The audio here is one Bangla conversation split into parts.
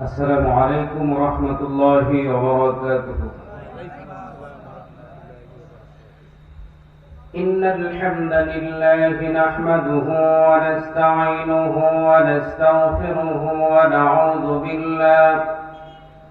السلام عليكم ورحمة الله وبركاته. إن الحمد لله نحمده ونستعينه ونستغفره ونعوذ بالله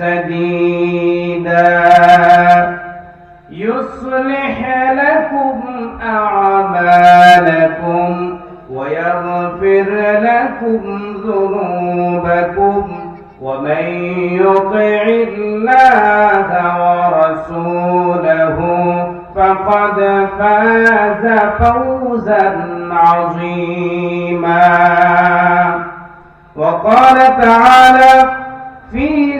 سديدا. يصلح لكم أعمالكم ويغفر لكم ذنوبكم ومن يطع الله ورسوله فقد فاز فوزا عظيما. وقال تعالى في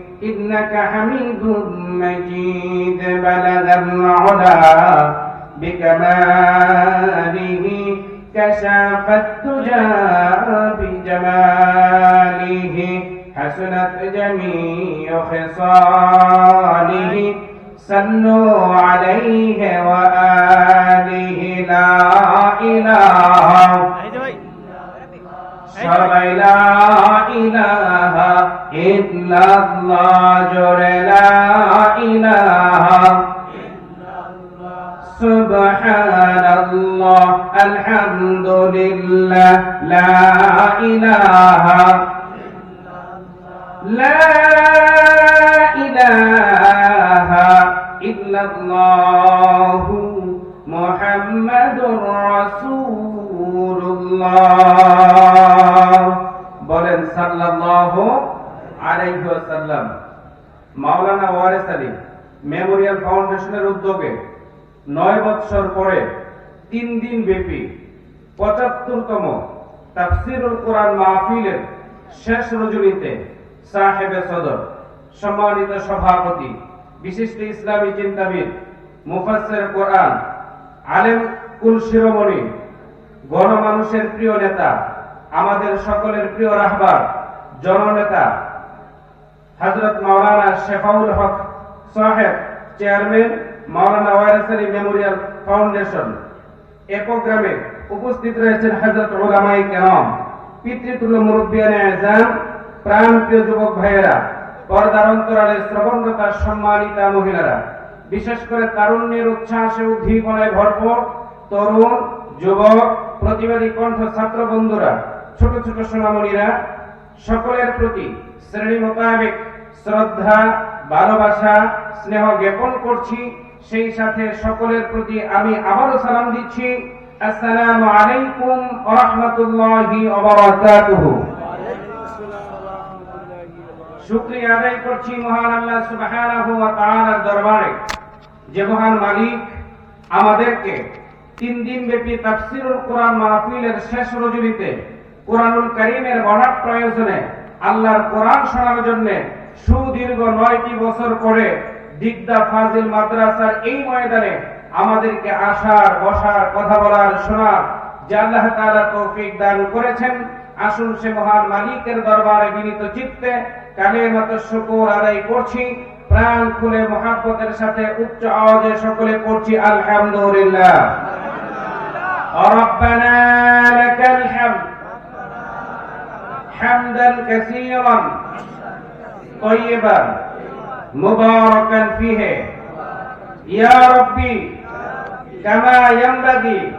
إنك حميد مجيد بلدا العلا بكماله كشاف الدجى بجماله حسنت جميع خصاله صلوا عليه وآله لا إله سبحان لا إله ইল্লাল্লাহ জোরে লা ইলাহা সুবহানাল্লাহ আলহামদুলিল্লাহ লা বলেন সাল্লাল্লাহু মাওলানা ওয়ারেস আলী মেমোরিয়াল ফাউন্ডেশনের উদ্যোগে নয় বৎসর পরে তিন দিন ব্যাপী পঁচাত্তরতম তাফসিরুল কোরআন মাহফিলের শেষ রজনীতে সাহেবে সদর, সম্মানিত সভাপতি, বিশিষ্ট ইসলামী চিন্তাবিদ, মুফাসসির কোরআন, আলেম কুল শিরোমণি, গণমানুষের প্রিয় নেতা, আমাদের সকলের প্রিয় রাহবার, জননেতা হযরত মাওলানা শেফাউল হক সাহেব, চেয়ারম্যান মাওলানা ওয়ারিস আলী মেমোরিয়াল ফাউন্ডেশন। এ প্রোগ্রামে উপস্থিত রয়েছেন হযরত উলামায়ে কেরাম, পিতৃতুল্য মুরব্বিয়ানে আজান প্রাণ যুবক ভাইয়েরা, পর্দার অন্তরালে শ্রবণতা সম্মানিতা মহিলারা, বিশেষ করে তারুণ্যের উচ্ছ্বাসে উদ্দীপনায় ভরপুর তরুণ, যুবক, প্রতিবাদী কণ্ঠ ছাত্র বন্ধুরা, ছোট ছোট সোনামণিরা, সকলের প্রতি শ্রেণি মোতাবেক শ্রদ্ধা, ভালোবাসা, স্নেহ জ্ঞাপন করছি। সেই সাথে সকলের প্রতি আমি আবারও সালাম দিচ্ছি। আসসালামু আলাইকুম রাহমাতুল্লাহি ওয়া আদায় করছি মহান আল্লাহ সুবহানাহু ওয়া তাআলার দরবারে। যে মহান মালিক আমাদেরকে তিন দিন ব্যাপী তাফসিরুল কোরআন মাহফিলের শেষ রজনীতে কোরআনুল কারীমের প্রয়োজনে আল্লাহর কোরআন শোনার জন্য সুদীর্ঘ নয়টি বছর পরে দিগদা ফাজিল মাদ্রাসার এই ময়দানে আমাদেরকে আসার বসার কথা বলার শোনার যে আল্লাহ তাআলা তৌফিক দান করেছেন আসুন সে মহান মালিকের দরবারে বিনীত চিত্তে কালেমাত শুকর আদায় করছি প্রাণ খুলে মহাব্বতের সাথে উচ্চ আওয়াজে সকলে পড়ছি আলহামদুলিল্লাহ ربنا لك الحمد حمدا كثيرا طيبا مباركا فيه يا ربي كما ينبغي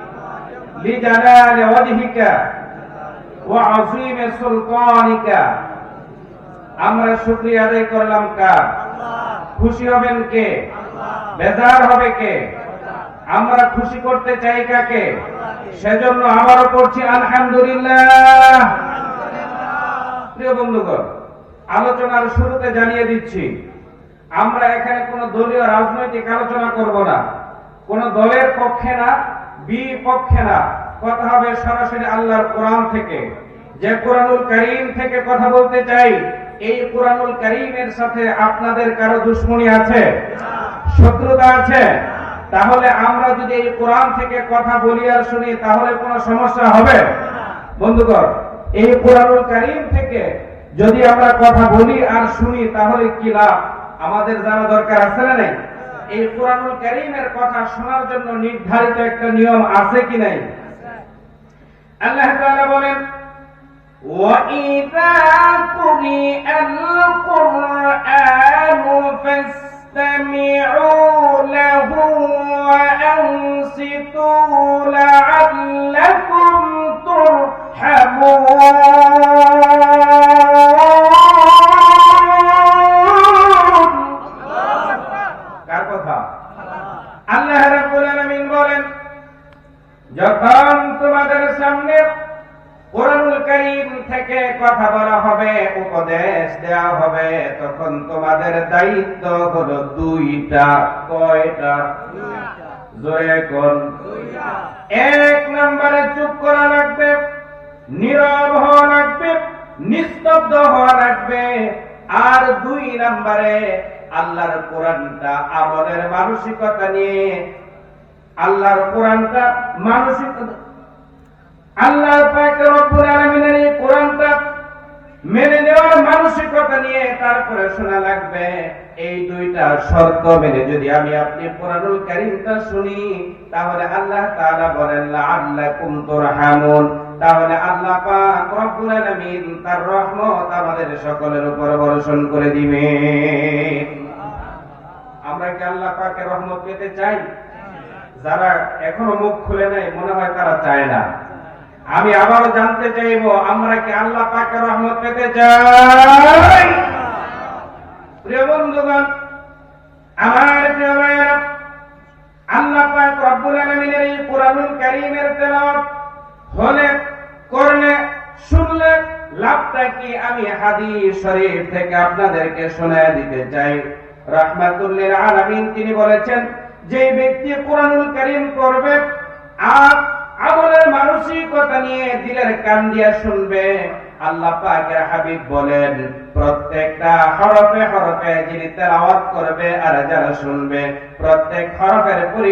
لجلال وجهك وعظيم سلطانك আমরা শুক্রিয়া আদায় করলাম কার খুশি হবেন কে বেজার হবে কে আমরা খুশি করতে চাই কাকে সেজন্য আবারও করছি আলহামদুলিল্লাহ প্রিয় বন্ধুগণ আলোচনার শুরুতে জানিয়ে দিচ্ছি, আমরা এখানে কোনো দলীয় রাজনৈতিক আলোচনা করব না। কোন দলের পক্ষে না, বিপক্ষে না। কথা হবে সরাসরি আল্লাহর কোরআন থেকে। যে কোরআনুল করিম থেকে কথা বলতে চাই, এই কোরআনুল করিমের সাথে আপনাদের কারও দুশ্মনী আছে? শত্রুতা আছে? তাহলে আমরা যদি এই কোরআন থেকে কথা বলি আর শুনি, তাহলে কোনো সমস্যা হবে? বন্ধুগণ, এই কোরআনুল করিম থেকে যদি আমরা কথা বলি আর শুনি তাহলে কি লাভ আমাদের জানা দরকার আছে না নাই এই কোরআনুল করিমের কথা শোনার জন্য নির্ধারিত একটা নিয়ম আছে কি নাই আল্লাহ তাআলা বলেন وَإِذَا قُرِئَ الْقُرْآنُ فَاسْتَمِعُوا لَهُ وَأَنصِتُوا لَعَلَّكُمْ تُرْحَمُونَ দায়িত্ব হলো দুইটা, কয়টা? জোরে এক নম্বরে চুপ করা লাগবে, নীরব হওয়া লাগবে, নিস্তব্ধ হওয়া লাগবে। আর দুই নম্বরে আল্লাহর কোরআনটা আমলের মানসিকতা নিয়ে। আল্লাহর কোরআনটা মানসিক আল্লাহ পাক রব্বুল আলামিনের এই কোরআনটা মেনে নেওয়ার মানসিকতা নিয়ে তারপরে শোনা লাগবে, এই দুইটা শর্ত মেনে যদি আমি আপনি কোরআনুল কারীমটা শুনি, তাহলে আল্লাহ তাআলা বলেন, লাআল্লাকুম তুরহামুন। তাহলে আল্লাহ পাক রব্বুল আলামিন তার রহমত আমাদের সকলের উপর বর্ষণ করে দিবে। আমরা কি আল্লাহ পাকের রহমত পেতে চাই? যারা এখনও মুখ খুলে নাই, মনে হয় তারা চায় না। আমি আবারও জানতে চাইব, আমরা কি আল্লাহ পাকের রহমত পেতে চাই? প্রিয় বন্ধুগণ, আমার প্রিয় ভাইয়েরা, আল্লাহ পাক রব্বুল আলামিনের এই কোরআনুল কারীমের তেলাওয়াত হলে, করলে, শুনলে লাভটা কি আমি হাদিস শরীফ থেকে আপনাদেরকে শোনায় দিতে চাই। রাহমাতুল্লিল আলামিন তিনি বলেছেন যে ব্যক্তি কোরআনুল কারীম করবে আর আমলের মানসিকতা নিয়ে দিলের কান দিয়া শুনবে। আল্লাহ পাকের হাবিব বলেন, প্রত্যেকটা হরফে হরফে যিনি তেলাওয়াত করবে আর যারা শুনবে, প্রত্যেক হরফের